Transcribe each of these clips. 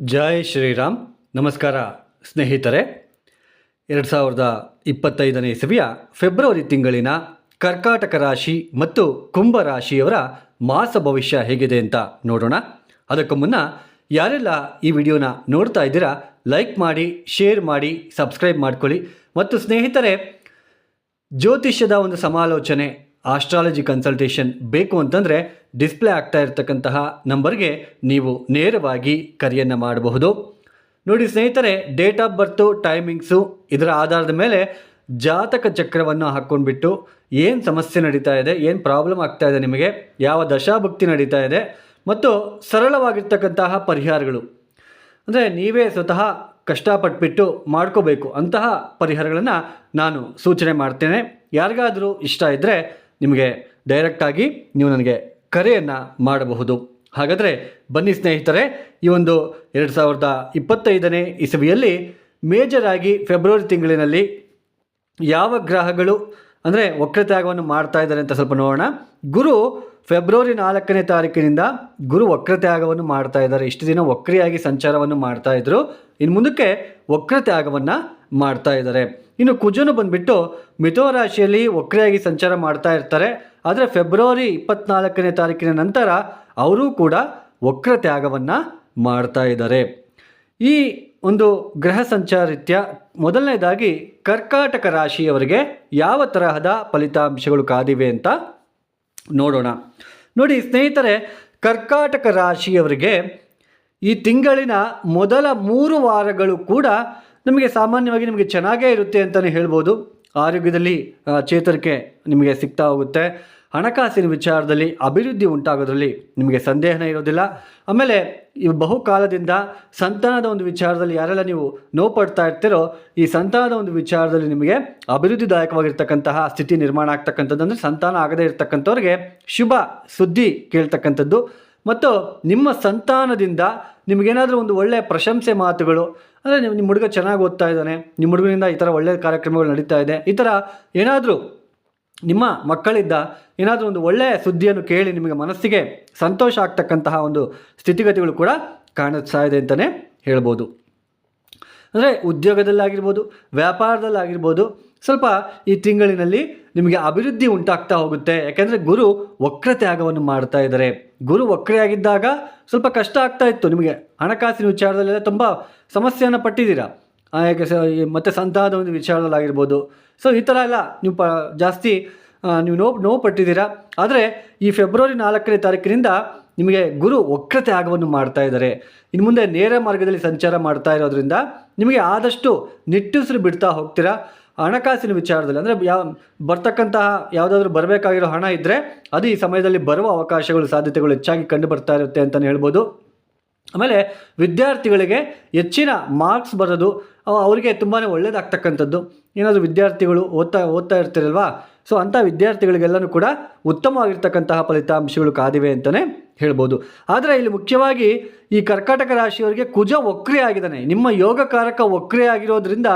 ಜೈ ಶ್ರೀರಾಮ್. ನಮಸ್ಕಾರ ಸ್ನೇಹಿತರೆ. ಎರಡು ಸಾವಿರದ ಇಪ್ಪತ್ತೈದನೇ ಇಸವಿಯ ಫೆಬ್ರವರಿ ತಿಂಗಳಿನ ಕರ್ಕಾಟಕ ರಾಶಿ ಮತ್ತು ಕುಂಭ ರಾಶಿಯವರ ಮಾಸ ಭವಿಷ್ಯ ಹೇಗಿದೆ ಅಂತ ನೋಡೋಣ. ಅದಕ್ಕೂ ಮುನ್ನ ಯಾರೆಲ್ಲ ಈ ವಿಡಿಯೋನ ನೋಡ್ತಾ ಇದ್ದೀರಾ, ಲೈಕ್ ಮಾಡಿ, ಶೇರ್ ಮಾಡಿ, ಸಬ್ಸ್ಕ್ರೈಬ್ ಮಾಡ್ಕೊಳ್ಳಿ. ಮತ್ತು ಸ್ನೇಹಿತರೆ, ಜ್ಯೋತಿಷ್ಯದ ಒಂದು ಸಮಾಲೋಚನೆ, ಆಸ್ಟ್ರಾಲಜಿ ಕನ್ಸಲ್ಟೇಷನ್ ಬೇಕು ಅಂತಂದರೆ ಡಿಸ್ಪ್ಲೇ ಆಗ್ತಾ ಇರತಕ್ಕಂತಹ ನಂಬರ್ಗೆ ನೀವು ನೇರವಾಗಿ ಕರೆಯನ್ನು ಮಾಡಬಹುದು. ನೋಡಿ ಸ್ನೇಹಿತರೆ, ಡೇಟ್ ಆಫ್ ಬರ್ತು, ಟೈಮಿಂಗ್ಸು ಇದರ ಆಧಾರದ ಮೇಲೆ ಜಾತಕ ಚಕ್ರವನ್ನು ಹಾಕ್ಕೊಂಡ್ಬಿಟ್ಟು ಏನು ಸಮಸ್ಯೆ ನಡೀತಾ ಇದೆ, ಏನು ಪ್ರಾಬ್ಲಮ್ ಆಗ್ತಾ ಇದೆ ನಿಮಗೆ, ಯಾವ ದಶಾಭಕ್ತಿ ನಡೀತಾ ಇದೆ, ಮತ್ತು ಸರಳವಾಗಿರ್ತಕ್ಕಂತಹ ಪರಿಹಾರಗಳು. ಅಂದರೆ ನೀವೇ ಸ್ವತಃ ಕಷ್ಟಪಟ್ಬಿಟ್ಟು ಮಾಡ್ಕೋಬೇಕು ಅಂತಹ ಪರಿಹಾರಗಳನ್ನು ನಾನು ಸೂಚನೆ ಮಾಡ್ತೇನೆ. ಯಾರಿಗಾದರೂ ಇಷ್ಟ ಇದ್ದರೆ ನಿಮಗೆ ಡೈರೆಕ್ಟಾಗಿ ನೀವು ನನಗೆ ಕರೆಯನ್ನು ಮಾಡಬಹುದು. ಹಾಗಾದರೆ ಬನ್ನಿ ಸ್ನೇಹಿತರೆ, ಈ ಒಂದು ಎರಡು ಸಾವಿರದ ಇಪ್ಪತ್ತೈದನೇ ಇಸವಿಯಲ್ಲಿ ಮೇಜರ್ ಆಗಿ ಫೆಬ್ರವರಿ ತಿಂಗಳಿನಲ್ಲಿ ಯಾವ ಗ್ರಹಗಳು ಅಂದರೆ ವಕ್ರತ್ಯಾಗವನ್ನು ಮಾಡ್ತಾ ಇದ್ದಾರೆ ಅಂತ ಸ್ವಲ್ಪ ನೋಡೋಣ. ಗುರು ಫೆಬ್ರವರಿ ನಾಲ್ಕನೇ ತಾರೀಕಿನಿಂದ ಗುರು ವಕ್ರತ್ಯಾಗವನ್ನು ಮಾಡ್ತಾ ಇದ್ದಾರೆ. ಇಷ್ಟು ದಿನ ವಕ್ರಿಯಾಗಿ ಸಂಚಾರವನ್ನು ಮಾಡ್ತಾ ಇದ್ರು. ಇನ್ನು ಮುಂದಕ್ಕೆ ವಕ್ರತ್ಯಾಗವನ್ನು ಮಾಡ್ತಾ ಇದ್ದಾರೆ. ಇನ್ನು ಕುಜನು ಬಂದ್ಬಿಟ್ಟು ಮಿಥುನ ರಾಶಿಯಲ್ಲಿ ವಕ್ರಿಯಾಗಿ ಸಂಚಾರ ಮಾಡ್ತಾ ಇರ್ತಾರೆ. ಆದರೆ ಫೆಬ್ರವರಿ ಇಪ್ಪತ್ನಾಲ್ಕನೇ ತಾರೀಕಿನ ನಂತರ ಅವರೂ ಕೂಡ ವಕ್ರ ತ್ಯಾಗವನ್ನು ಮಾಡ್ತಾ ಇದ್ದಾರೆ. ಈ ಒಂದು ಗ್ರಹ ಸಂಚಾರಿತ್ಯ ಮೊದಲನೇದಾಗಿ ಕರ್ಕಾಟಕ ರಾಶಿಯವರಿಗೆ ಯಾವ ತರಹದ ಫಲಿತಾಂಶಗಳು ಕಾದಿವೆ ಅಂತ ನೋಡೋಣ. ನೋಡಿ ಸ್ನೇಹಿತರೆ, ಕರ್ಕಾಟಕ ರಾಶಿಯವರಿಗೆ ಈ ತಿಂಗಳಿನ ಮೊದಲ ಮೂರು ವಾರಗಳು ಕೂಡ ನಮಗೆ ಸಾಮಾನ್ಯವಾಗಿ ನಿಮಗೆ ಚೆನ್ನಾಗೇ ಇರುತ್ತೆ ಅಂತಲೇ ಹೇಳ್ಬೋದು. ಆರೋಗ್ಯದಲ್ಲಿ ಚೇತರಿಕೆ ನಿಮಗೆ ಸಿಗ್ತಾ ಹೋಗುತ್ತೆ. ಹಣಕಾಸಿನ ವಿಚಾರದಲ್ಲಿ ಅಭಿವೃದ್ಧಿ ಉಂಟಾಗೋದ್ರಲ್ಲಿ ನಿಮಗೆ ಸಂದೇಹನೇ ಇರೋದಿಲ್ಲ. ಆಮೇಲೆ, ಈ ಬಹುಕಾಲದಿಂದ ಸಂತಾನದ ಒಂದು ವಿಚಾರದಲ್ಲಿ ಯಾರೆಲ್ಲ ನೀವು ನೋವು ಇರ್ತೀರೋ, ಈ ಸಂತಾನದ ಒಂದು ವಿಚಾರದಲ್ಲಿ ನಿಮಗೆ ಅಭಿವೃದ್ಧಿದಾಯಕವಾಗಿರ್ತಕ್ಕಂತಹ ಸ್ಥಿತಿ ನಿರ್ಮಾಣ ಆಗ್ತಕ್ಕಂಥದ್ದು ಅಂದರೆ ಸಂತಾನ ಆಗದೇ ಇರತಕ್ಕಂಥವ್ರಿಗೆ ಶುಭ ಸುದ್ದಿ ಕೇಳ್ತಕ್ಕಂಥದ್ದು. ಮತ್ತು ನಿಮ್ಮ ಸಂತಾನದಿಂದ ನಿಮಗೇನಾದರೂ ಒಂದು ಒಳ್ಳೆಯ ಪ್ರಶಂಸೆ ಮಾತುಗಳು, ಅಂದರೆ ನಿಮ್ಮ ನಿಮ್ಮ ಹುಡುಗ ಚೆನ್ನಾಗಿ ಓದ್ತಾ ಇದ್ದಾನೆ ನಿಮ್ಮ ಹುಡುಗನಿಂದ ಈ ಥರ ಒಳ್ಳೆಯ ಕಾರ್ಯಕ್ರಮಗಳು ನಡೀತಾ ಇದೆ, ಈ ಥರ ಏನಾದರೂ ನಿಮ್ಮ ಮಕ್ಕಳಿದ್ದ ಏನಾದರೂ ಒಂದು ಒಳ್ಳೆಯ ಸುದ್ದಿಯನ್ನು ಕೇಳಿ ನಿಮಗೆ ಮನಸ್ಸಿಗೆ ಸಂತೋಷ ಆಗ್ತಕ್ಕಂತಹ ಒಂದು ಸ್ಥಿತಿಗತಿಗಳು ಕೂಡ ಕಾಣಿಸ್ತಾ ಇದೆ ಅಂತಲೇ ಹೇಳ್ಬೋದು. ಅಂದರೆ ಉದ್ಯೋಗದಲ್ಲಾಗಿರ್ಬೋದು, ವ್ಯಾಪಾರದಲ್ಲಾಗಿರ್ಬೋದು ಸ್ವಲ್ಪ ಈ ತಿಂಗಳಿನಲ್ಲಿ ನಿಮಗೆ ಅಭಿವೃದ್ಧಿ ಉಂಟಾಗ್ತಾ ಹೋಗುತ್ತೆ. ಯಾಕೆಂದರೆ ಗುರು ವಕ್ರತ್ಯಾಗವನ್ನು ಮಾಡ್ತಾ ಇದ್ದಾರೆ. ಗುರು ವಕ್ರೆಯಾಗಿದ್ದಾಗ ಸ್ವಲ್ಪ ಕಷ್ಟ ಆಗ್ತಾ ಇತ್ತು. ನಿಮಗೆ ಹಣಕಾಸಿನ ವಿಚಾರದಲ್ಲೆಲ್ಲ ತುಂಬ ಸಮಸ್ಯೆಯನ್ನು ಪಟ್ಟಿದ್ದೀರಾ? ಮತ್ತು ಸಂತಾನದ ಒಂದು ವಿಚಾರದಲ್ಲಾಗಿರ್ಬೋದು ಸೊ ಈ ಥರ ಎಲ್ಲ ನೀವು ಪ, ಜಾಸ್ತಿ ನೀವು ನೋವು ನೋವು ಪಟ್ಟಿದ್ದೀರಾ? ಆದರೆ ಈ ಫೆಬ್ರವರಿ ನಾಲ್ಕನೇ ತಾರೀಕಿನಿಂದ ನಿಮಗೆ ಗುರು ವಕ್ರತೆ ಆಗವನ್ನು ಮಾಡ್ತಾ ಇದ್ದಾರೆ. ಇನ್ನು ಮುಂದೆ ನೇರ ಮಾರ್ಗದಲ್ಲಿ ಸಂಚಾರ ಮಾಡ್ತಾ ಇರೋದ್ರಿಂದ ನಿಮಗೆ ಆದಷ್ಟು ನಿಟ್ಟುಸಿರು ಬಿಡ್ತಾ ಹೋಗ್ತೀರಾ? ಹಣಕಾಸಿನ ವಿಚಾರದಲ್ಲಿ, ಅಂದರೆ ಯಾವ, ಬರ್ತಕ್ಕಂತಹ ಯಾವುದಾದ್ರೂ ಬರಬೇಕಾಗಿರೋ ಹಣ ಇದ್ದರೆ ಅದು ಈ ಸಮಯದಲ್ಲಿ ಬರುವ ಅವಕಾಶಗಳು, ಸಾಧ್ಯತೆಗಳು ಹೆಚ್ಚಾಗಿ ಕಂಡು ಬರ್ತಾ ಇರುತ್ತೆ ಅಂತಲೇ ಹೇಳ್ಬೋದು. ಆಮೇಲೆ ವಿದ್ಯಾರ್ಥಿಗಳಿಗೆ ಹೆಚ್ಚಿನ ಮಾರ್ಕ್ಸ್ ಬರೋದು ಅವರಿಗೆ ತುಂಬಾ ಒಳ್ಳೆಯದಾಗ್ತಕ್ಕಂಥದ್ದು ಏನಾದರೂ ವಿದ್ಯಾರ್ಥಿಗಳು ಓದ್ತಾ ಓದ್ತಾ ಇರ್ತಿರಲ್ವಾ? ಸೊ ಅಂಥ ವಿದ್ಯಾರ್ಥಿಗಳಿಗೆಲ್ಲನೂ ಕೂಡ ಉತ್ತಮವಾಗಿರ್ತಕ್ಕಂತಹ ಫಲಿತಾಂಶಗಳು ಕಾದಿವೆ ಅಂತಲೇ ಹೇಳ್ಬೋದು. ಆದರೆ ಇಲ್ಲಿ ಮುಖ್ಯವಾಗಿ ಈ ಕರ್ಕಾಟಕ ರಾಶಿಯವರಿಗೆ ಕುಜ ಆಗಿದ್ದಾನೆ. ನಿಮ್ಮ ಯೋಗಕಾರಕ ಆಗಿರೋದ್ರಿಂದ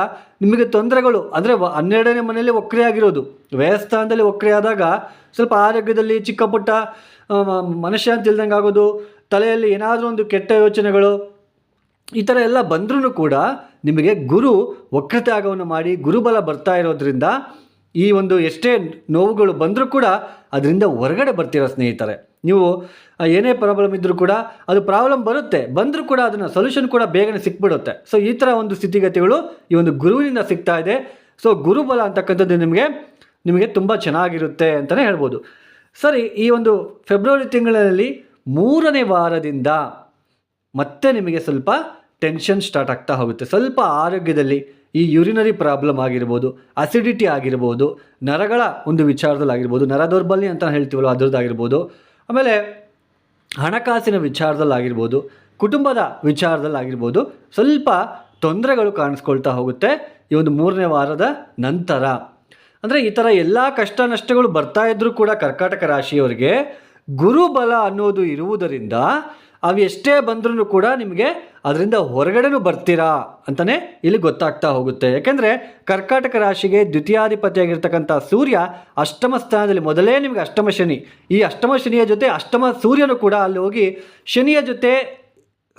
ನಿಮಗೆ ತೊಂದರೆಗಳು, ಅಂದರೆ ಹನ್ನೆರಡನೇ ಮನೆಯಲ್ಲಿ ಆಗಿರೋದು. ವ್ಯಯಸ್ಥಾನದಲ್ಲಿ ಒಕ್ರೆ ಆದಾಗ ಸ್ವಲ್ಪ ಆರೋಗ್ಯದಲ್ಲಿ ಚಿಕ್ಕ ಪುಟ್ಟ ಅಂತ ಇಲ್ದಂಗೆ ಆಗೋದು, ತಲೆಯಲ್ಲಿ ಏನಾದರೂ ಒಂದು ಕೆಟ್ಟ ಯೋಚನೆಗಳು, ಈ ಥರ ಎಲ್ಲ ಬಂದ್ರೂ ಕೂಡ ನಿಮಗೆ ಗುರು ವಕ್ರತ್ಯಾಗವನ್ನು ಮಾಡಿ, ಗುರುಬಲ ಬರ್ತಾ ಇರೋದ್ರಿಂದ ಈ ಒಂದು ಎಷ್ಟೇ ನೋವುಗಳು ಬಂದರೂ ಕೂಡ ಅದರಿಂದ ಹೊರಗಡೆ ಬರ್ತಿರೋ ಸ್ನೇಹಿತರೆ, ನೀವು ಏನೇ ಪ್ರಾಬ್ಲಮ್ ಇದ್ದರೂ ಕೂಡ ಅದು ಪ್ರಾಬ್ಲಮ್ ಬರುತ್ತೆ. ಬಂದರೂ ಕೂಡ ಅದನ್ನು ಸೊಲ್ಯೂಷನ್ ಕೂಡ ಬೇಗನೆ ಸಿಕ್ಬಿಡುತ್ತೆ. ಸೊ ಈ ಥರ ಒಂದು ಸ್ಥಿತಿಗತಿಗಳು ಈ ಒಂದು ಗುರುವಿನಿಂದ ಸಿಗ್ತಾ ಇದೆ. ಸೊ ಗುರುಬಲ ಅಂತಕ್ಕಂಥದ್ದು ನಿಮಗೆ ನಿಮಗೆ ತುಂಬ ಚೆನ್ನಾಗಿರುತ್ತೆ ಅಂತಲೇ ಹೇಳ್ಬೋದು. ಸರಿ, ಈ ಒಂದು ಫೆಬ್ರವರಿ ತಿಂಗಳಲ್ಲಿ ಮೂರನೇ ವಾರದಿಂದ ಮತ್ತೆ ನಿಮಗೆ ಸ್ವಲ್ಪ ಟೆನ್ಷನ್ ಸ್ಟಾರ್ಟ್ ಆಗ್ತಾ ಹೋಗುತ್ತೆ. ಸ್ವಲ್ಪ ಆರೋಗ್ಯದಲ್ಲಿ ಈ ಯುರಿನರಿ ಪ್ರಾಬ್ಲಮ್ ಆಗಿರ್ಬೋದು ಅಸಿಡಿಟಿ ಆಗಿರ್ಬೋದು, ನರಗಳ ಒಂದು ವಿಚಾರದಲ್ಲಿ ಆಗಿರ್ಬೋದು ನರ ದೌರ್ಬಲ್ಯ ಅಂತ ಹೇಳ್ತೀವಲ್ಲ ಅದರದ್ದಾಗಿರ್ಬೋದು, ಆಮೇಲೆ ಹಣಕಾಸಿನ ವಿಚಾರದಲ್ಲಾಗಿರ್ಬೋದು, ಕುಟುಂಬದ ವಿಚಾರದಲ್ಲಾಗಿರ್ಬೋದು, ಸ್ವಲ್ಪ ತೊಂದರೆಗಳು ಕಾಣಿಸ್ಕೊಳ್ತಾ ಹೋಗುತ್ತೆ ಈ ಒಂದು ಮೂರನೇ ವಾರದ ನಂತರ. ಅಂದರೆ ಈ ಥರ ಎಲ್ಲ ಕಷ್ಟ ನಷ್ಟಗಳು ಬರ್ತಾ ಇದ್ದರೂ ಕೂಡ ಕರ್ಕಾಟಕ ರಾಶಿಯವರಿಗೆ ಗುರುಬಲ ಅನ್ನೋದು ಇರುವುದರಿಂದ, ಅವು ಎಷ್ಟೇ ಬಂದ್ರೂ ಕೂಡ ನಿಮಗೆ ಅದರಿಂದ ಹೊರಗಡೆನೂ ಬರ್ತೀರಾ ಅಂತಲೇ ಇಲ್ಲಿ ಗೊತ್ತಾಗ್ತಾ ಹೋಗುತ್ತೆ. ಯಾಕೆಂದರೆ ಕರ್ಕಾಟಕ ರಾಶಿಗೆ ದ್ವಿತೀಯಾಧಿಪತಿಯಾಗಿರ್ತಕ್ಕಂಥ ಸೂರ್ಯ ಅಷ್ಟಮ ಸ್ಥಾನದಲ್ಲಿ ಮೊದಲೇ ನಿಮಗೆ ಅಷ್ಟಮ ಶನಿ. ಈ ಅಷ್ಟಮ ಶನಿಯ ಜೊತೆ ಅಷ್ಟಮ ಸೂರ್ಯನು ಕೂಡ ಅಲ್ಲಿ ಹೋಗಿ ಶನಿಯ ಜೊತೆ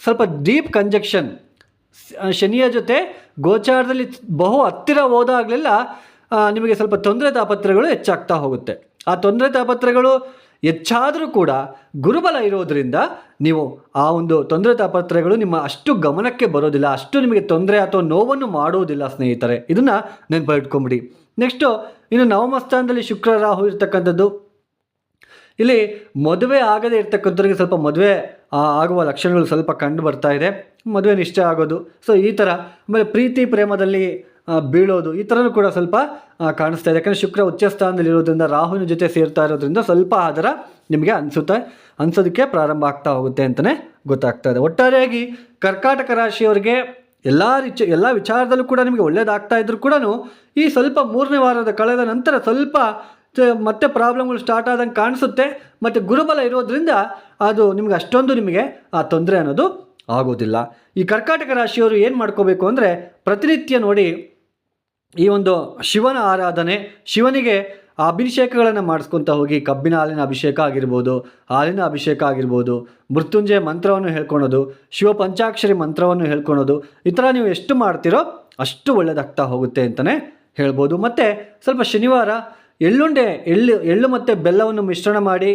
ಸ್ವಲ್ಪ ಡೀಪ್ ಕಂಜಕ್ಷನ್, ಶನಿಯ ಜೊತೆ ಗೋಚಾರದಲ್ಲಿ ಬಹು ಹತ್ತಿರ ಹೋದಾಗಲೆಲ್ಲ ನಿಮಗೆ ಸ್ವಲ್ಪ ತೊಂದರೆ ತಾಪತ್ರಗಳು ಹೆಚ್ಚಾಗ್ತಾ ಹೋಗುತ್ತೆ. ಆ ತೊಂದರೆ ತಾಪತ್ರಗಳು ಹೆಚ್ಚಾದರೂ ಕೂಡ ಗುರುಬಲ ಇರೋದರಿಂದ ನೀವು ಆ ಒಂದು ತೊಂದರೆ ತಾಪತ್ರಗಳು ನಿಮ್ಮ ಅಷ್ಟು ಗಮನಕ್ಕೆ ಬರೋದಿಲ್ಲ, ಅಷ್ಟು ನಿಮಗೆ ತೊಂದರೆ ಅಥವಾ ನೋವನ್ನು ಮಾಡುವುದಿಲ್ಲ ಸ್ನೇಹಿತರೆ. ಇದನ್ನು ನೆನಪಿಟ್ಕೊಂಬಿಡಿ. ನೆಕ್ಸ್ಟು ಇನ್ನು ನವಮ ಸ್ಥಾನದಲ್ಲಿ ಶುಕ್ರ ರಾಹು ಇರ್ತಕ್ಕಂಥದ್ದು. ಇಲ್ಲಿ ಮದುವೆ ಆಗದೇ ಇರ್ತಕ್ಕಂಥವ್ರಿಗೆ ಸ್ವಲ್ಪ ಮದುವೆ ಆಗುವ ಲಕ್ಷಣಗಳು ಸ್ವಲ್ಪ ಕಂಡು ಬರ್ತಾ ಇದೆ. ಮದುವೆ ನಿಶ್ಚಯ ಆಗೋದು. ಸೊ ಈ ಥರ ಆಮೇಲೆ ಪ್ರೀತಿ ಪ್ರೇಮದಲ್ಲಿ ಬೀಳೋದು. ಈ ಥರನೂ ಕೂಡ ಸ್ವಲ್ಪ ಕಾಣಿಸ್ತಾ ಇದೆ. ಯಾಕಂದರೆ ಶುಕ್ರ ಉಚ್ಚ ಸ್ಥಾನದಲ್ಲಿ ಇರೋದ್ರಿಂದ ರಾಹುವಿನ ಜೊತೆ ಸೇರ್ತಾ ಇರೋದ್ರಿಂದ ಸ್ವಲ್ಪ ಅದರ ನಿಮಗೆ ಅನಿಸುತ್ತೆ, ಅನ್ಸೋದಕ್ಕೆ ಪ್ರಾರಂಭ ಆಗ್ತಾ ಹೋಗುತ್ತೆ ಅಂತಲೇ ಗೊತ್ತಾಗ್ತಾ ಇದೆ. ಒಟ್ಟಾರೆಯಾಗಿ ಕರ್ಕಾಟಕ ರಾಶಿಯವರಿಗೆ ಎಲ್ಲ ರಿಚ ಎಲ್ಲ ವಿಚಾರದಲ್ಲೂ ಕೂಡ ನಿಮಗೆ ಒಳ್ಳೇದಾಗ್ತಾ ಇದ್ರು ಕೂಡ ಈ ಸ್ವಲ್ಪ ಮೂರನೇ ವಾರದ ಕಳೆದ ನಂತರ ಸ್ವಲ್ಪ ಮತ್ತೆ ಪ್ರಾಬ್ಲಮ್ಗಳು ಸ್ಟಾರ್ಟ್ ಆದಂಗೆ ಕಾಣಿಸುತ್ತೆ. ಮತ್ತು ಗುರುಬಲ ಇರೋದ್ರಿಂದ ಅದು ನಿಮಗೆ ಅಷ್ಟೊಂದು ನಿಮಗೆ, ಆ, ತೊಂದರೆ ಅನ್ನೋದು ಆಗೋದಿಲ್ಲ. ಈ ಕರ್ಕಾಟಕ ರಾಶಿಯವರು ಏನು ಮಾಡ್ಕೋಬೇಕು ಅಂದರೆ ಪ್ರತಿನಿತ್ಯ ನೋಡಿ ಈ ಒಂದು ಶಿವನ ಆರಾಧನೆ ಶಿವನಿಗೆ ಅಭಿಷೇಕಗಳನ್ನು ಮಾಡಿಸ್ಕೊತಾ ಹೋಗಿ ಕಬ್ಬಿನ ಹಾಲಿನ ಅಭಿಷೇಕ ಆಗಿರ್ಬೋದು, ಹಾಲಿನ ಅಭಿಷೇಕ ಆಗಿರ್ಬೋದು, ಮೃತ್ಯುಂಜಯ ಮಂತ್ರವನ್ನು ಹೇಳ್ಕೊಳೋದು, ಶಿವ ಪಂಚಾಕ್ಷರಿ ಮಂತ್ರವನ್ನು ಹೇಳ್ಕೊಳೋದು, ಈ ಥರ ನೀವು ಎಷ್ಟು ಮಾಡ್ತೀರೋ ಅಷ್ಟು ಒಳ್ಳೆಯದಾಗ್ತಾ ಹೋಗುತ್ತೆ ಅಂತಲೇ ಹೇಳ್ಬೋದು. ಮತ್ತು ಸ್ವಲ್ಪ ಶನಿವಾರ ಎಳ್ಳುಂಡೆ, ಎಳ್ಳು ಎಳ್ಳು ಮತ್ತು ಬೆಲ್ಲವನ್ನು ಮಿಶ್ರಣ ಮಾಡಿ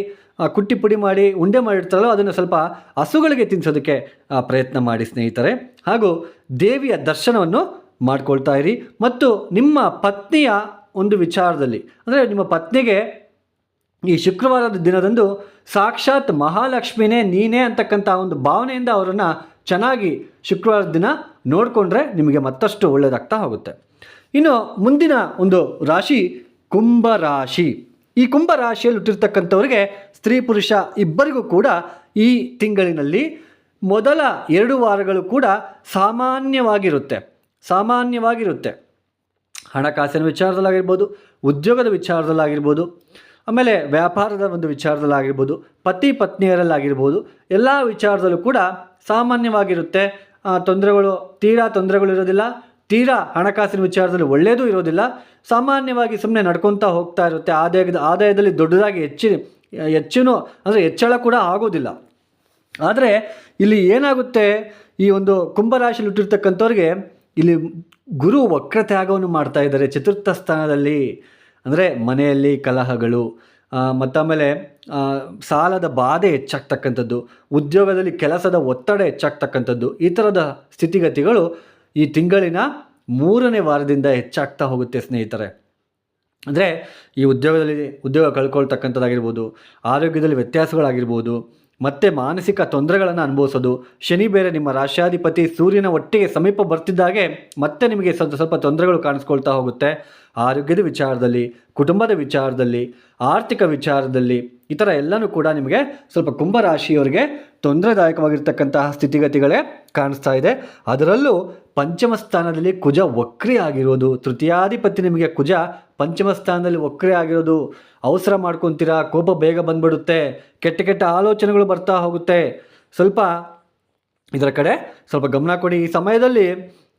ಕುಟ್ಟಿ ಪುಡಿ ಮಾಡಿ, ಉಂಡೆ ಮಾಡಿರ್ತಾರಲ್ಲ, ಅದನ್ನು ಸ್ವಲ್ಪ ಹಸುಗಳಿಗೆ ತಿನ್ನಿಸೋದಕ್ಕೆ ಪ್ರಯತ್ನ ಮಾಡಿ ಸ್ನೇಹಿತರೆ. ಹಾಗೂ ದೇವಿಯ ದರ್ಶನವನ್ನು ಮಾಡ್ಕೊಳ್ತಾ ಇರಿ. ಮತ್ತು ನಿಮ್ಮ ಪತ್ನಿಯ ಒಂದು ವಿಚಾರದಲ್ಲಿ, ಅಂದರೆ ನಿಮ್ಮ ಪತ್ನಿಗೆ ಈ ಶುಕ್ರವಾರದ ದಿನದಂದು ಸಾಕ್ಷಾತ್ ಮಹಾಲಕ್ಷ್ಮಿನೇ ನೀನೇ ಅಂತಕ್ಕಂಥ ಒಂದು ಭಾವನೆಯಿಂದ ಅವರನ್ನು ಚೆನ್ನಾಗಿ ಶುಕ್ರವಾರದ ದಿನ ನೋಡಿಕೊಂಡ್ರೆ ನಿಮಗೆ ಮತ್ತಷ್ಟು ಒಳ್ಳೆಯದಾಗ್ತಾ ಹೋಗುತ್ತೆ. ಇನ್ನು ಮುಂದಿನ ಒಂದು ರಾಶಿ ಕುಂಭ ರಾಶಿ. ಈ ಕುಂಭ ರಾಶಿಯಲ್ಲಿ ಹುಟ್ಟಿರ್ತಕ್ಕಂಥವ್ರಿಗೆ ಸ್ತ್ರೀ ಪುರುಷ ಇಬ್ಬರಿಗೂ ಕೂಡ ಈ ತಿಂಗಳಿನಲ್ಲಿ ಮೊದಲ ಎರಡು ವಾರಗಳು ಕೂಡ ಸಾಮಾನ್ಯವಾಗಿರುತ್ತೆ. ಸಾಮಾನ್ಯವಾಗಿರುತ್ತೆ. ಹಣಕಾಸಿನ ವಿಚಾರದಲ್ಲಾಗಿರ್ಬೋದು, ಉದ್ಯೋಗದ ವಿಚಾರದಲ್ಲಾಗಿರ್ಬೋದು, ಆಮೇಲೆ ವ್ಯಾಪಾರದ ಒಂದು ವಿಚಾರದಲ್ಲಾಗಿರ್ಬೋದು, ಪತಿ ಪತ್ನಿಯರಲ್ಲಾಗಿರ್ಬೋದು, ಎಲ್ಲ ವಿಚಾರದಲ್ಲೂ ಕೂಡ ಸಾಮಾನ್ಯವಾಗಿರುತ್ತೆ. ತೊಂದರೆಗಳು, ತೀರಾ ತೊಂದರೆಗಳು ಇರೋದಿಲ್ಲ, ತೀರಾ ಹಣಕಾಸಿನ ವಿಚಾರದಲ್ಲಿ ಒಳ್ಳೆಯದೂ ಇರೋದಿಲ್ಲ. ಸಾಮಾನ್ಯವಾಗಿ ಸುಮ್ಮನೆ ನಡ್ಕೊತಾ ಹೋಗ್ತಾ ಇರುತ್ತೆ. ಆದಾಯದ, ಆದಾಯದಲ್ಲಿ ದೊಡ್ಡದಾಗಿ ಹೆಚ್ಚಿ, ಹೆಚ್ಚಿನ, ಅಂದರೆ ಹೆಚ್ಚಳ ಕೂಡ ಆಗೋದಿಲ್ಲ. ಆದರೆ, ಇಲ್ಲಿ ಏನಾಗುತ್ತೆ? ಈ ಒಂದು ಕುಂಭರಾಶಿಯಲ್ಲಿ ಹುಟ್ಟಿರ್ತಕ್ಕಂಥವ್ರಿಗೆ ಇಲ್ಲಿ ಗುರು ವಕ್ರತ್ಯಾಗವನ್ನು ಮಾಡ್ತಾ ಇದ್ದಾರೆ. ಚತುರ್ಥ ಸ್ಥಾನದಲ್ಲಿ ಅಂದರೆ ಮನೆಯಲ್ಲಿ ಕಲಹಗಳು ಮತ್ತಾಮೇಲೆ ಸಾಲದ ಬಾಧೆ ಹೆಚ್ಚಾಗ್ತಕ್ಕಂಥದ್ದು, ಉದ್ಯೋಗದಲ್ಲಿ ಕೆಲಸದ ಒತ್ತಡ ಹೆಚ್ಚಾಗ್ತಕ್ಕಂಥದ್ದು, ಈ ಥರದ ಸ್ಥಿತಿಗತಿಗಳು ಈ ತಿಂಗಳಿನ ಮೂರನೇ ವಾರದಿಂದ ಹೆಚ್ಚಾಗ್ತಾ ಹೋಗುತ್ತೆ ಸ್ನೇಹಿತರೆ. ಅಂದರೆ ಈ ಉದ್ಯೋಗದಲ್ಲಿ ಉದ್ಯೋಗ ಕಳ್ಕೊಳ್ತಕ್ಕಂಥದ್ದಾಗಿರ್ಬೋದು, ಆರೋಗ್ಯದಲ್ಲಿ ವ್ಯತ್ಯಾಸಗಳಾಗಿರ್ಬೋದು ಮತ್ತು ಮಾನಸಿಕ ತೊಂದರೆಗಳನ್ನು ಅನುಭವಿಸೋದು. ಶನಿ ಬೇರೆ ನಿಮ್ಮ ರಾಶ್ಯಾಧಿಪತಿ ಸೂರ್ಯನ ಒಟ್ಟಿಗೆ ಸಮೀಪ ಬರ್ತಿದ್ದಾಗೆ ಮತ್ತೆ ನಿಮಗೆ ಸ್ವಲ್ಪ ಸ್ವಲ್ಪ ತೊಂದರೆಗಳು ಕಾಣಿಸ್ಕೊಳ್ತಾ ಹೋಗುತ್ತೆ. ಆರೋಗ್ಯದ ವಿಚಾರದಲ್ಲಿ, ಕುಟುಂಬದ ವಿಚಾರದಲ್ಲಿ, ಆರ್ಥಿಕ ವಿಚಾರದಲ್ಲಿ ಈ ಥರ ಎಲ್ಲನೂ ಕೂಡ ನಿಮಗೆ ಸ್ವಲ್ಪ ಕುಂಭರಾಶಿಯವರಿಗೆ ತೊಂದರೆದಾಯಕವಾಗಿರ್ತಕ್ಕಂತಹ ಸ್ಥಿತಿಗತಿಗಳೇ ಕಾಣಿಸ್ತಾ ಇದೆ. ಅದರಲ್ಲೂ ಪಂಚಮ ಸ್ಥಾನದಲ್ಲಿ ಕುಜ ವಕ್ರಿ ಆಗಿರೋದು, ತೃತೀಯಾಧಿಪತಿ ನಿಮಗೆ ಕುಜ ಪಂಚಮ ಸ್ಥಾನದಲ್ಲಿ ಒಕ್ಕರೆ ಆಗಿರೋದು ಅವಸರ ಮಾಡ್ಕೊತೀರಾ? ಕೋಪ ಬೇಗ ಬಂದ್ಬಿಡುತ್ತೆ. ಕೆಟ್ಟ ಕೆಟ್ಟ ಆಲೋಚನೆಗಳು ಬರ್ತಾ ಹೋಗುತ್ತೆ. ಸ್ವಲ್ಪ ಇದರ ಕಡೆ ಸ್ವಲ್ಪ ಗಮನ ಕೊಡಿ. ಈ ಸಮಯದಲ್ಲಿ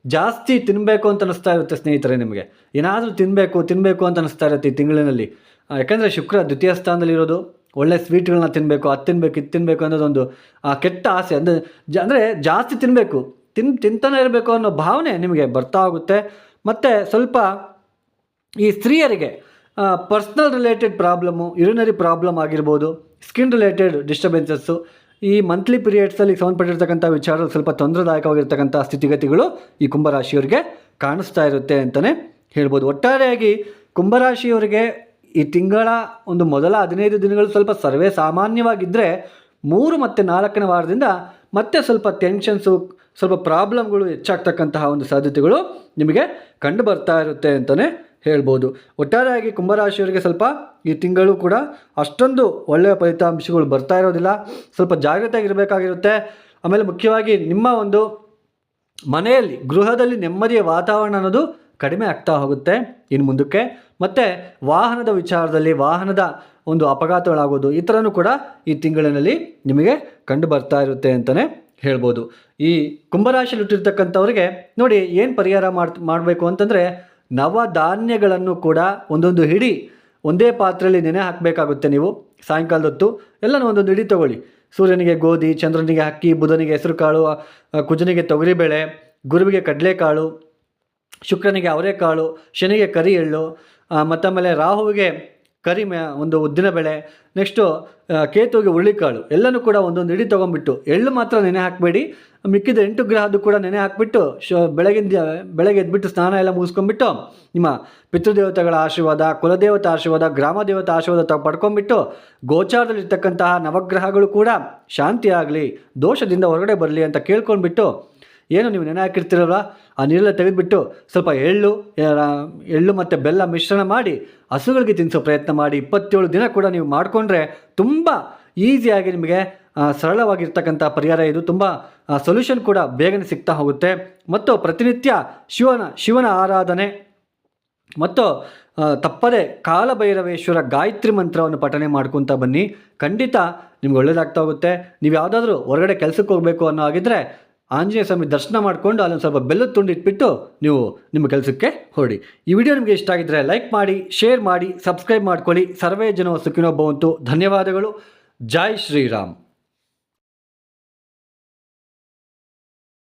ಜಾಸ್ತಿ ತಿನ್ನಬೇಕು ಅಂತ ಅನಿಸ್ತಾ ಇರುತ್ತೆ ಸ್ನೇಹಿತರೆ ನಿಮಗೆ. ಏನಾದರೂ ತಿನ್ನಬೇಕು ತಿನ್ನಬೇಕು ಅಂತ ಅನಿಸ್ತಾ ಇರುತ್ತೆ ಈ ತಿಂಗಳಿನಲ್ಲಿ. ಯಾಕೆಂದರೆ ಶುಕ್ರ ದ್ವಿತೀಯ ಸ್ಥಾನದಲ್ಲಿರೋದು ಒಳ್ಳೆ ಸ್ವೀಟ್ಗಳನ್ನ ತಿನ್ನಬೇಕು ಅದು ತಿನ್ನಬೇಕು ಇದು ತಿನ್ನಬೇಕು ಅನ್ನೋದೊಂದು ಆ, ಕೆಟ್ಟ ಆಸೆ. ಅಂದರೆ ಜ ಅಂದರೆ ಜಾಸ್ತಿ ತಿನ್ನಬೇಕು ತಿನ್ ತಿಂತಾನೆ ಇರಬೇಕು ಅನ್ನೋ ಭಾವನೆ ನಿಮಗೆ ಬರ್ತಾ ಹೋಗುತ್ತೆ. ಮತ್ತು ಸ್ವಲ್ಪ ಈ ಸ್ತ್ರೀಯರಿಗೆ personal related problem urinary problem ಆಗಿರ್ಬೋದು ಸ್ಕಿನ್ ರಿಲೇಟೆಡ್ ಡಿಸ್ಟರ್ಬೆನ್ಸಸ್ಸು ಈ ಮಂತ್ಲಿ ಪೀರಿಯಡ್ಸಲ್ಲಿ ಸಂಬಂಧಪಟ್ಟಿರ್ತಕ್ಕಂಥ ವಿಚಾರದಲ್ಲಿ ಸ್ವಲ್ಪ ತೊಂದರೆದಾಯಕವಾಗಿರ್ತಕ್ಕಂಥ ಸ್ಥಿತಿಗತಿಗಳು ಈ ಕುಂಭರಾಶಿಯವರಿಗೆ ಕಾಣಿಸ್ತಾ ಇರುತ್ತೆ ಅಂತಲೇ ಹೇಳ್ಬೋದು. ಒಟ್ಟಾರೆಯಾಗಿ ಕುಂಭರಾಶಿಯವರಿಗೆ ಈ ತಿಂಗಳ ಒಂದು ಮೊದಲ ಹದಿನೈದು ದಿನಗಳು ಸ್ವಲ್ಪ ಸರ್ವೇ ಸಾಮಾನ್ಯವಾಗಿದ್ದರೆ ಮೂರು ಮತ್ತು ನಾಲ್ಕನೇ ವಾರದಿಂದ ಮತ್ತೆ ಸ್ವಲ್ಪ ಟೆನ್ಷನ್ಸು ಸ್ವಲ್ಪ ಪ್ರಾಬ್ಲಮ್ಗಳು ಹೆಚ್ಚಾಗ್ತಕ್ಕಂತಹ ಒಂದು ಸಾಧ್ಯತೆಗಳು ನಿಮಗೆ ಕಂಡು ಬರ್ತಾ ಇರುತ್ತೆ ಅಂತಲೇ ಹೇಳ್ಬೋದು. ಒಟ್ಟಾರೆಯಾಗಿ ಕುಂಭರಾಶಿಯವರಿಗೆ ಸ್ವಲ್ಪ ಈ ತಿಂಗಳು ಕೂಡ ಅಷ್ಟೊಂದು ಒಳ್ಳೆಯ ಫಲಿತಾಂಶಗಳು ಬರ್ತಾ ಇರೋದಿಲ್ಲ. ಸ್ವಲ್ಪ ಜಾಗ್ರತೆಯಾಗಿರಬೇಕಾಗಿರುತ್ತೆ. ಆಮೇಲೆ ಮುಖ್ಯವಾಗಿ ನಿಮ್ಮ ಒಂದು ಮನೆಯಲ್ಲಿ, ಗೃಹದಲ್ಲಿ ನೆಮ್ಮದಿಯ ವಾತಾವರಣ ಅನ್ನೋದು ಕಡಿಮೆ ಆಗ್ತಾ ಹೋಗುತ್ತೆ ಇನ್ನು ಮುಂದಕ್ಕೆ. ಮತ್ತು ವಾಹನದ ವಿಚಾರದಲ್ಲಿ, ವಾಹನದ ಒಂದು ಅಪಘಾತಗಳಾಗೋದು, ಈ ಥರನೂ ಕೂಡ ಈ ತಿಂಗಳಿನಲ್ಲಿ ನಿಮಗೆ ಕಂಡು ಬರ್ತಾ ಇರುತ್ತೆ ಅಂತಲೇ ಹೇಳ್ಬೋದು. ಈ ಕುಂಭರಾಶಿಯಲ್ಲಿ ಹುಟ್ಟಿರ್ತಕ್ಕಂಥವ್ರಿಗೆ ನೋಡಿ ಏನು ಪರಿಹಾರ ಮಾಡ್ ಮಾಡಬೇಕು ಅಂತಂದರೆ ನವಧಾನ್ಯಗಳನ್ನು ಕೂಡ ಒಂದೊಂದು ಹಿಡಿ ಒಂದೇ ಪಾತ್ರೆಯಲ್ಲಿ ನೆನೆ ಹಾಕಬೇಕಾಗುತ್ತೆ ನೀವು. ಸಾಯಂಕಾಲದ ಹೊತ್ತು ಎಲ್ಲನೂ ಒಂದೊಂದು ಹಿಡಿ ತಗೊಳ್ಳಿ. ಸೂರ್ಯನಿಗೆ ಗೋಧಿ, ಚಂದ್ರನಿಗೆ ಅಕ್ಕಿ, ಬುಧನಿಗೆ ಹೆಸರುಕಾಳು ಕುಜನಿಗೆ ತೊಗರಿಬೇಳೆ, ಗುರುವಿಗೆ ಕಡಲೆಕಾಳು, ಶುಕ್ರನಿಗೆ ಅವರೆಕಾಳು, ಶನಿಗೆ ಕರಿ ಎಳ್ಳು ಮತ್ತು ಆಮೇಲೆ ರಾಹುವಿಗೆ ಕರಿ ಒಂದು ಉದ್ದಿನ ಬೆಳೆ ನೆಕ್ಸ್ಟು ಕೇತುವಿಗೆ ಹುರುಳಿಕಾಳು, ಎಲ್ಲನೂ ಕೂಡ ಒಂದೊಂದು ಇಡಿ ತೊಗೊಂಡ್ಬಿಟ್ಟು ಎಳ್ಳು ಮಾತ್ರ ನೆನೆ ಹಾಕಬೇಡಿ, ಮಿಕ್ಕಿದ ಎಂಟು ಗ್ರಹದ್ದು ಕೂಡ ನೆನೆ ಹಾಕಿಬಿಟ್ಟು, ಶ ಬೆಳಗಿನ ಬೆಳಗ್ಗೆ ಎದ್ಬಿಟ್ಟು ಸ್ನಾನ ಎಲ್ಲ ಮುಗಿಸ್ಕೊಂಡ್ಬಿಟ್ಟು ನಿಮ್ಮ ಪಿತೃದೇವತೆಗಳ ಆಶೀರ್ವಾದ, ಕುಲದೇವತೆ ಆಶೀರ್ವಾದ ಗ್ರಾಮ ದೇವತಾ ಆಶೀರ್ವಾದ ತಾವು ಪಡ್ಕೊಂಡ್ಬಿಟ್ಟು ಗೋಚಾರದಲ್ಲಿರ್ತಕ್ಕಂತಹ ನವಗ್ರಹಗಳು ಕೂಡ ಶಾಂತಿಯಾಗಲಿ, ದೋಷದಿಂದ ಹೊರಗಡೆ ಬರಲಿ ಅಂತ ಕೇಳ್ಕೊಂಡ್ಬಿಟ್ಟು ಏನು ನೀವು ನೆನೆ ಹಾಕಿರ್ತೀರಲ್ವ? ಆ ನೀರೆಲ್ಲ ತೆಗೆದುಬಿಟ್ಟು ಸ್ವಲ್ಪ ಎಳ್ಳು ಎಳ್ಳು ಮತ್ತು ಬೆಲ್ಲ ಮಿಶ್ರಣ ಮಾಡಿ ಹಸುಗಳಿಗೆ ತಿನ್ನಿಸೋ ಪ್ರಯತ್ನ ಮಾಡಿ. ಇಪ್ಪತ್ತೇಳು ದಿನ ಕೂಡ ನೀವು ಮಾಡಿಕೊಂಡ್ರೆ ತುಂಬ ಈಸಿಯಾಗಿ ನಿಮಗೆ ಸರಳವಾಗಿರ್ತಕ್ಕಂಥ ಪರಿಹಾರ. ಇದು ತುಂಬ ಸೊಲ್ಯೂಷನ್ ಕೂಡ ಬೇಗನೆ ಸಿಗ್ತಾ ಹೋಗುತ್ತೆ. ಮತ್ತು ಪ್ರತಿನಿತ್ಯ ಶಿವನ ಶಿವನ ಆರಾಧನೆ. ಮತ್ತು ತಪ್ಪದೆ ಕಾಲಭೈರವೇಶ್ವರ ಗಾಯತ್ರಿ ಮಂತ್ರವನ್ನು ಪಠನೆ ಮಾಡ್ಕೊತ ಬನ್ನಿ. ಖಂಡಿತ ನಿಮ್ಗೆ ಒಳ್ಳೇದಾಗ್ತಾ ಹೋಗುತ್ತೆ. ನೀವು ಯಾವುದಾದ್ರೂ ಹೊರಗಡೆ ಕೆಲಸಕ್ಕೆ ಹೋಗಬೇಕು ಅನ್ನೋ ಆಗಿದ್ದರೆ ಆಂಜನೇಯ ಸ್ವಾಮಿ ದರ್ಶನ ಮಾಡಿಕೊಂಡು ಅಲ್ಲೊಂದು ಸ್ವಲ್ಪ ಬೆಲ್ಲದ ತುಂಡು ಇಟ್ಬಿಟ್ಟು ನೀವು ನಿಮ್ಮ ಕೆಲಸಕ್ಕೆ ಹೊರಡಿ. ಈ ವಿಡಿಯೋ ನಿಮಗೆ ಇಷ್ಟ ಆಗಿದ್ದರೆ ಲೈಕ್ ಮಾಡಿ, ಶೇರ್ ಮಾಡಿ, ಸಬ್ಸ್ಕ್ರೈಬ್ ಮಾಡ್ಕೊಳ್ಳಿ. ಸರ್ವೇ ಜನ ಸುಖಿನೋ ಭವಂತು. ಧನ್ಯವಾದಗಳು. ಜೈ ಶ್ರೀರಾಮ್.